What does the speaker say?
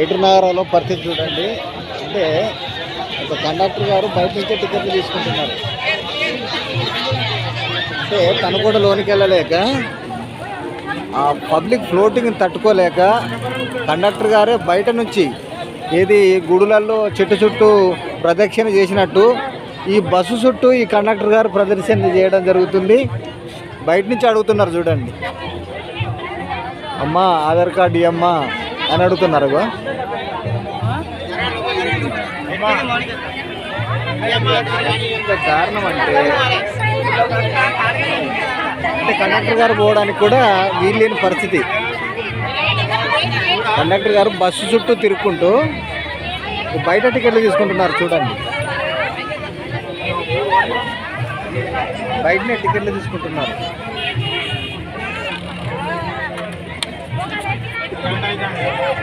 ఏటు పరిస్థితి చూడండి. అంటే ఒక కండక్టర్ గారు బయట నుంచే టికెట్లు తీసుకుంటున్నారు. అంటే తను కూడా లోనికి వెళ్ళలేక ఆ పబ్లిక్ ఫ్లోటింగ్ తట్టుకోలేక కండక్టర్ గారే బయట నుంచి ఏది గుడులలో చెట్టు చుట్టూ ప్రదక్షిణ చేసినట్టు ఈ బస్సు చుట్టూ ఈ కండక్టర్ గారు ప్రదర్శన చేయడం జరుగుతుంది. బయట నుంచి అడుగుతున్నారు చూడండి. అమ్మా ఆధార్ కార్డు ఇవ్వమ్మా అని అడుగుతున్నారు కారణం అంటే అంటే కండక్టర్ గారు పోవడానికి కూడా వీల్లేని పరిస్థితి. కండక్టర్ గారు బస్సు చుట్టూ తిరుక్కుంటూ బయట టికెట్లు తీసుకుంటున్నారు చూడండి. బయటనే టికెట్లు తీసుకుంటున్నారు. aí, galera.